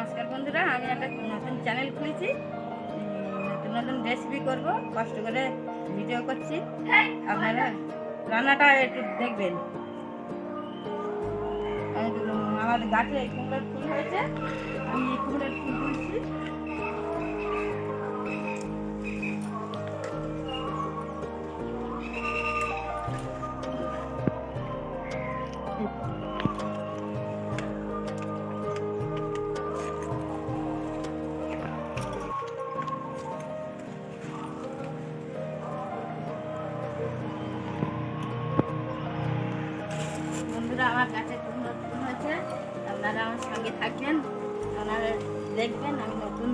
নমস্কার বন্ধুরা, আমি একটা নতুন চ্যানেল খুলেছি। নতুন নতুন রেসিপি করব, কষ্ট করে ভিডিও করছি। আপনারা রান্নাটা একটু দেখবেন। আমি আমার গাছে কুমড়োর ফুল হয়েছে, আমি কুমড়োর ফুল তুলছি। থাকবেন। আপনারা দেখবেন আমি নতুন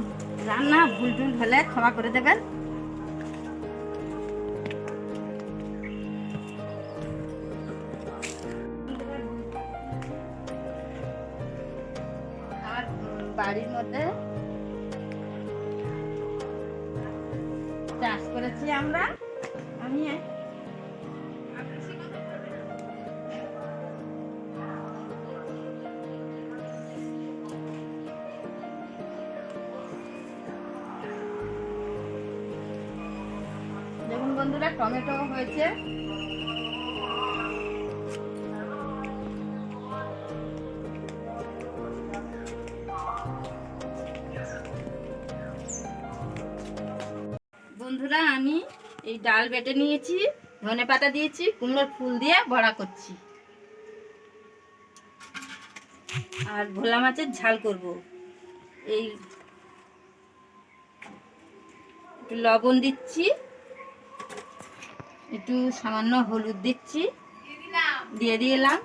রান্না ভুল টুল হলে ক্ষমা করে দেবেন। বন্ধুরা, টমেটো হয়েছে। বন্ধুরা, আমি এই ডাল বেটে নিয়েছি, ধনে পাতা দিয়েছি, কুমড়োর ফুল দিয়ে বড়া করছি। আর ভোলা মাছের ঝাল করব। এই লবণ দিচ্ছি। একটু সামান্য হলুদ দিচ্ছি। দিয়ে দিলাম।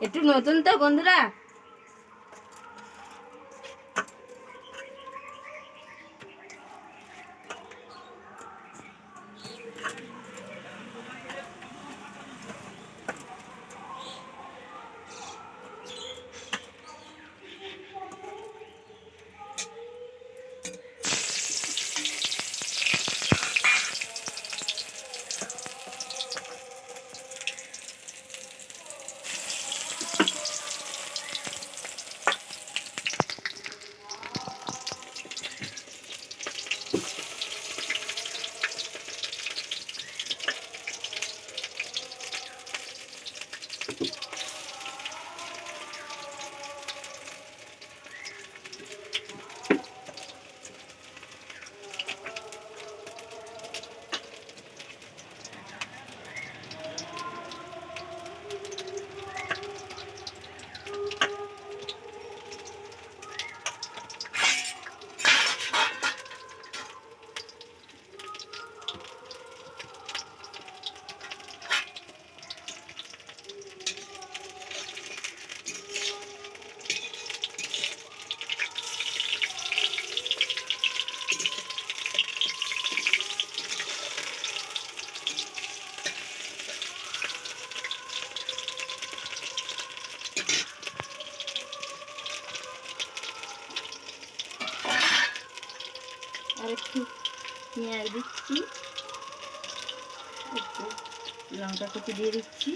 একটু নতুন তো বন্ধুরা। আর একটু পেঁয়াজ দিচ্ছি। একটু লঙ্কা কুচি দিয়ে দিচ্ছি।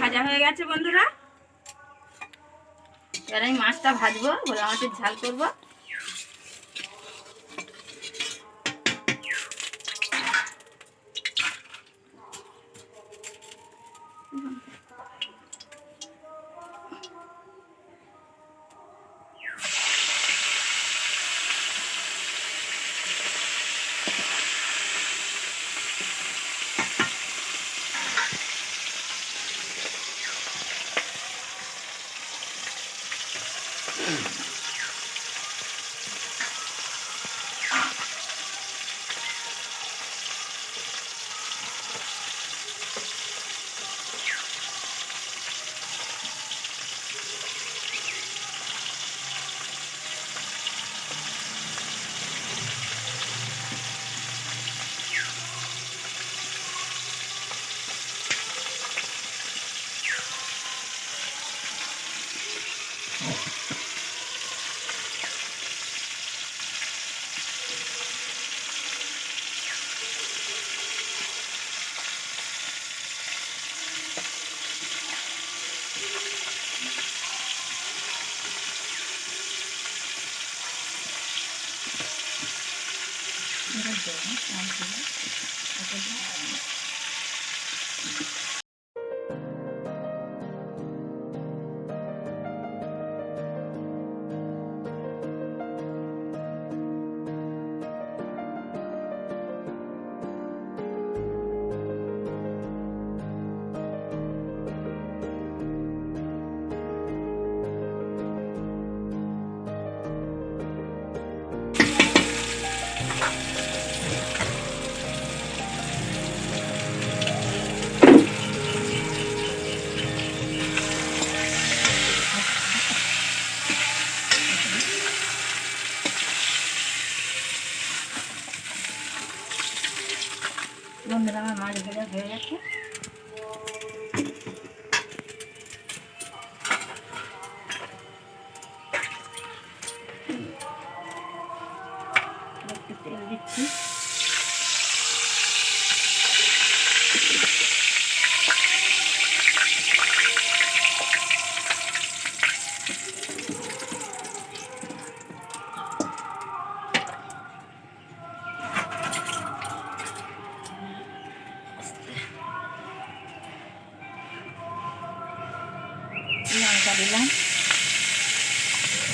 ভাজা হয়ে গেছে বন্ধুরা। এবার আমি মাছটা ভাজবো ভোলা মাছের ঝাল করব। Oh,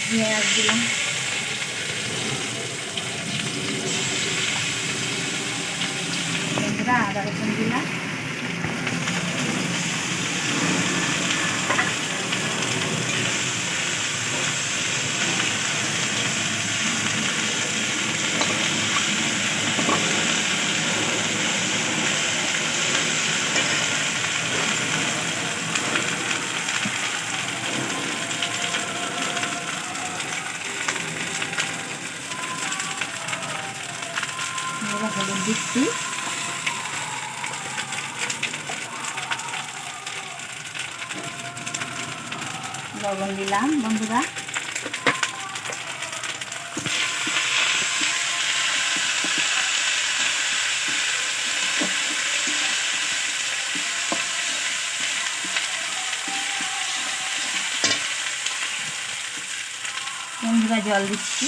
পেঁয়াজ দিলাম আদা রসুন দিলাম এবার হলুদ দিচ্ছি লবণ দিলাম বন্ধুরা। বন্ধুরা জল দিচ্ছি।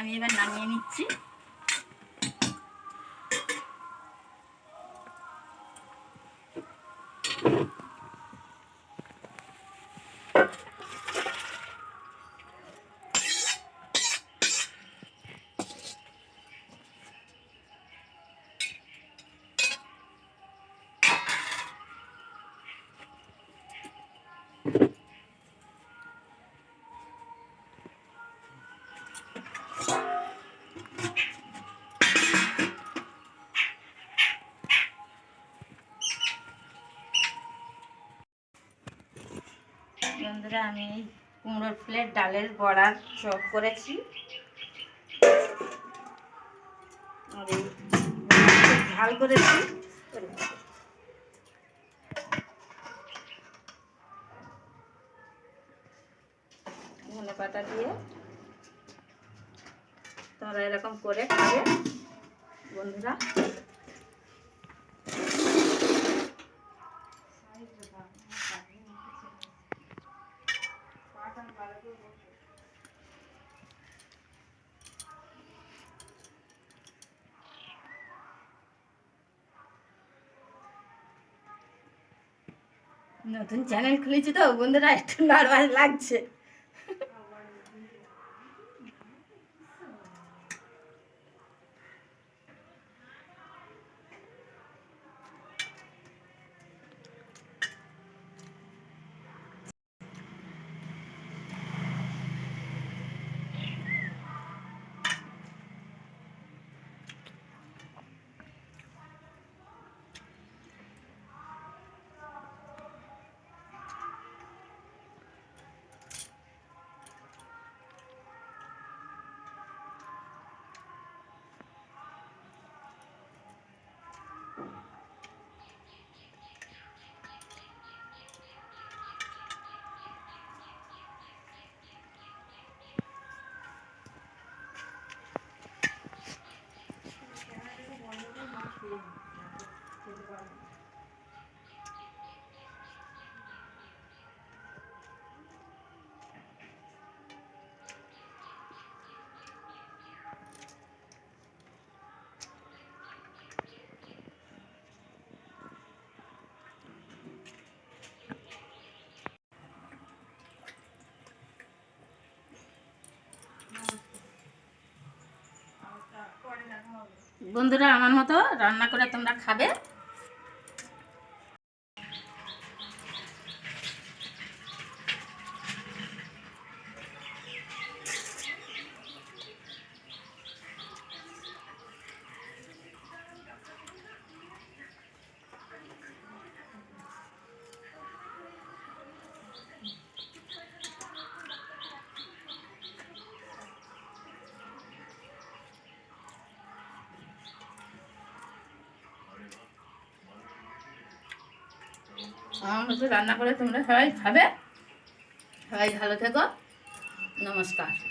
আমি এবার নামিয়ে নিচ্ছি বন্ধুরা আমি কুমড়োর ফুলের ডালের বড়ার চপ করেছি। ঝাল করেছি ধনে পাতা দিয়ে তোমরা এরকম করে খাবে বন্ধুরা নতুন চ্যানেল খুলেছি তো বন্ধুরা একটু নার্ভাস লাগছে। Yeah. বন্ধুরা আমার মতো রান্না করে তোমরা খাবে। আমার মতো রান্না করে তোমরা সবাই খাবে। সবাই ভালো থেকো। নমস্কার।